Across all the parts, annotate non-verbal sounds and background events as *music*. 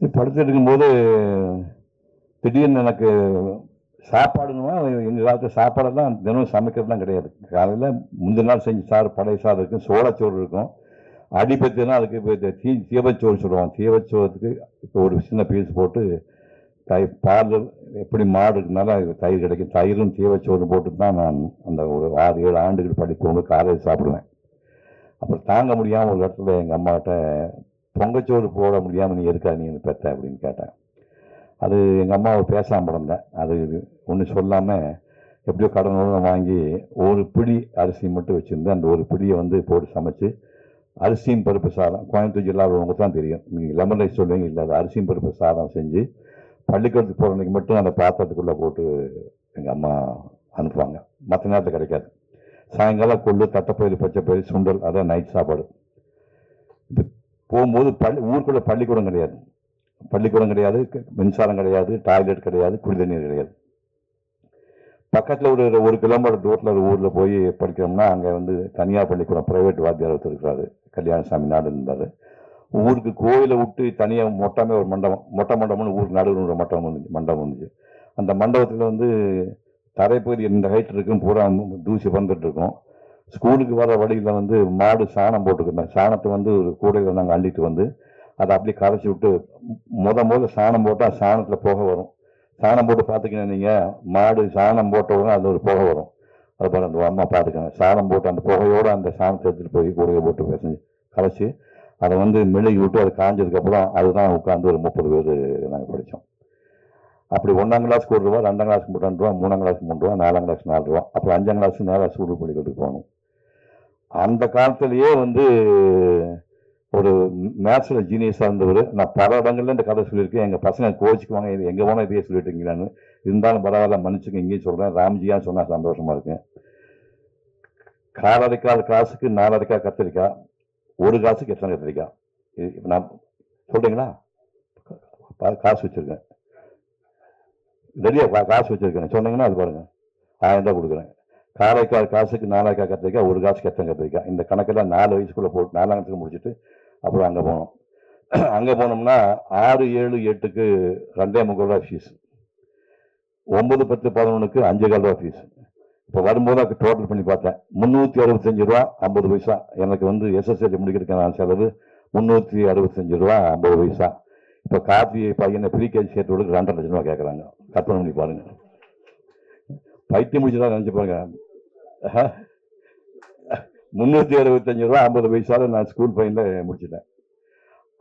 படுத்துட்டு இருக்கும்போது திடீர்னு எனக்கு சாப்பாடுன்னா எங்கள் காலத்து சாப்பாடெல்லாம் தினமும் சமைக்கிறதுலாம் கிடையாது. காலையில் முந்தின நாள் செஞ்சு சாறு பழைய சாறு இருக்கும் சோளச்சோறு இருக்கும். அடிப்பத்தினா அதுக்கு இப்போ தீ தீபச்சோறு சொல்லுவோம் தீவச்சோறதுக்கு இப்போ ஒரு சின்ன பீஸ் போட்டு தயிர் பால் எப்படி மாடு இருக்கனால அது தயிர் கிடைக்கும். தயிரும் தீவச்சோறு போட்டு தான் நான் அந்த ஒரு ஆறு ஏழு ஆண்டுகள் படிக்கும்போது காலையில் சாப்பிடுவேன். அப்புறம் தாங்க முடியாமல் ஒரு இடத்துல எங்கள் அம்மாட்ட பொங்கச்சோறு போட முடியாமல் நீ எதுக்கா நீ பெற்ற அப்படின்னு கேட்டேன் அது எங்கள் அம்மாவை பேசாமல் இருந்தேன். அது ஒன்றும் சொல்லாமல் எப்படியோ கடனோட வாங்கி ஒரு பிடி அரிசி மட்டும் வச்சுருந்து அந்த ஒரு பிடியை வந்து போட்டு சமைச்சு அரிசியும் பருப்பு சாதம் கோயம்புத்தூர் ஜில்லாவில் உள்ளவங்க தான் தெரியும். நீங்கள் லெமன் ரைஸ் சொல்லுவீங்க இல்லை அது அரிசியும் பருப்பு சாதம் செஞ்சு பள்ளிக்கூடத்துக்கு போகிற மட்டும் அந்த பாத்திரத்துக்குள்ளே போட்டு எங்கள் அம்மா அனுப்புவாங்க. மற்ற நேரத்தில் கிடைக்காது. சாயங்காலம் கொள்ளு தட்டைப்பயிறு பச்சைப்பயிறு சுண்டல் அதான் நைட் சாப்பாடு. போகும்போது பள்ளி ஊருக்குள்ளே பள்ளிக்கூடம் கிடையாது. பள்ளிக்கூடம் கிடையாது மின்சாரம் கிடையாது டாய்லெட் கிடையாது குடி தண்ணீர் கிடையாது. பக்கத்தில் ஒரு ஒரு கிலோமீட்டர் தூரத்தில் ஒரு ஊரில் போய் படிக்கிறோம்னா அங்கே வந்து தனியார் பள்ளிக்கூடம் ப்ரைவேட் வாத்தியார் ஒருத்தர் இருக்கிறாரு கல்யாணசாமி நாடு இருந்தார். ஊருக்கு கோயிலை விட்டு தனியாக மொட்டமே ஒரு மண்டபம் மொட்டை மண்டபம்னு ஊருக்கு நடுவில் ஒரு மண்டபம் இருந்துச்சு மண்டபம் இருந்துச்சு. அந்த மண்டபத்தில் வந்து தரைப்பகுதி இந்த ஹைட் இருக்கும் பூரா தூசி வந்துட்டு இருக்கும். ஸ்கூலுக்கு வர வழியில் வந்து மாடு சாணம் போட்டுக்கிட்டேன் சாணத்தை வந்து ஒரு கூடையில் நாங்கள் அள்ளிட்டு வந்து அதை அப்படியே கரைச்சி விட்டு முத முத சாணம் போட்டால் சாணத்தில் புகை வரும். சாணம் போட்டு பார்த்துக்கணும் நீங்கள் மாடு சாணம் போட்ட உடனே அது ஒரு புகை வரும். அது பாரு அந்த அம்மா பார்த்துக்கங்க. சாணம் போட்டு அந்த புகையோடு அந்த சாணத்தை எடுத்துகிட்டு போய் கூடையை போட்டு பேசஞ்சு கரைச்சி அதை வந்து மெழுகி விட்டு அது காஞ்சதுக்கப்புறம் அதுதான் உட்காந்து ஒரு முப்பது பேர் நாங்கள் படித்தோம் அப்படி ஒன்றாம் கிளாஸ்க்கு ஒரு ரூபா ரெண்டாம் கிளாஸ்க்கு ரெண்டு ரூபா மூணாம் கிளாஸ்க்கு மூணு ரூபா நாலாம் கிளாஸ் நாலு ரூபா. அப்புறம் அஞ்சாம் கிளாஸ் நேராக ஸ்கூல் பள்ளிக்கூடத்துக்கு போகணும். அந்த காலத்திலேயே வந்து ஒரு மேத்ஸில் ஜீனியஸாக இருந்தவர் நான் பல இடங்கள்ல இந்த கதை சொல்லியிருக்கேன். எங்கள் பசங்க கோச்சிக்குவாங்க இது எங்கே போனால் இதையே சொல்லிட்டீங்களான்னு இருந்தாலும் பரவாயில்ல மன்னிச்சுங்க இங்கேயும் சொல்கிறேன் ராம்ஜியாக சொன்னால் சந்தோஷமாக இருக்கேன் காலரைக்கால் காசுக்கு நாலரைக்காய் கத்திரிக்காய். ஒரு காசுக்கு எத்தனை கத்திரிக்காய்? இது நான் சொல்கிறீங்களா காசு வச்சுருக்கேன். ரெடியா காசு வச்சுருக்கேன். சொன்னீங்கன்னா அது பாருங்கள் ஆயிரம் ரூபா கொடுக்குறேன். காரைக்கால் காசுக்கு நாலாயிரம் கத்திரிக்காய் ஒரு காசு எத்தனை கத்திரிக்காய் இந்த கணக்கெல்லாம் நாலு வயசுக்குள்ளே போட்டு நாலாம் கணக்கு முடிச்சுட்டு அப்புறம் அங்கே போனோம். *clears throat* அங்கே போனோம்னா ஆறு ஏழு எட்டுக்கு ரெண்டே முக்கால் ரூபா ஃபீஸ் ஒம்பது பத்து பதினொன்றுக்கு அஞ்சு கால் ரூபா ஃபீஸ் இப்போ வரும்போது அதுக்கு டோட்டல் பண்ணி பார்த்தேன். முந்நூற்றி அறுபத்தஞ்சு ரூபா ஐம்பது பைசா. எனக்கு வந்து எஸ்எஸ்எல்சி முடிக்கிறதுக்கான செலவு முந்நூற்றி அறுபத்தஞ்சு ரூபா ஐம்பது பைசா. இப்போ காப்பி பையனை ப்ரீகேஜி சேர்த்து விட ரெண்டரை லட்சம் ரூபா கேட்குறாங்க கற்பனை பண்ணி பாருங்கள் பைத்தியம் முடிச்சுதான் நினச்சி பாருங்கள் முந்நூற்றி அறுபத்தஞ்சு ரூபா ஐம்பது பைசால நான் ஸ்கூல் பையனில் முடிச்சிட்டேன்.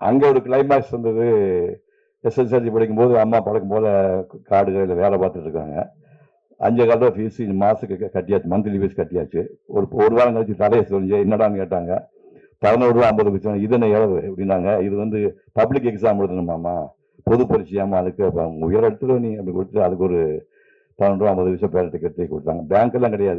அங்கே ஒரு கிளைமேக்ஸ் வந்தது. எஸ்எஸ்எல்சி படிக்கும்போது அம்மா பழக்கம் போல காடுகளில் வேலை பார்த்துட்டு இருக்காங்க. அஞ்சு காலத்தில் ஃபீஸ் மாதத்துக்கு கட்டியாச்சு. மந்த்லி ஃபீஸ் கட்டியாச்சு. ஒரு ஒரு வாரம் கழிச்சு தலையை சொல்லி என்னடான்னு கேட்டாங்க. பதினோரு ரூபா ஐம்பது பைசா இது என்ன எவ்வளவு அப்படின்னாங்க. இது வந்து பப்ளிக் எக்ஸாம் எழுதணுமாம்மா பொது பரிச்சையாமா அதுக்கு உயர் இடத்துல நீ அப்படி கொடுத்து அதுக்கு ஒரு பதினொன்று ரூபா ஐம்பது பைசா பேரட்டு கட்டி கொடுத்தாங்க. பேங்க்கெல்லாம் கிடையாது.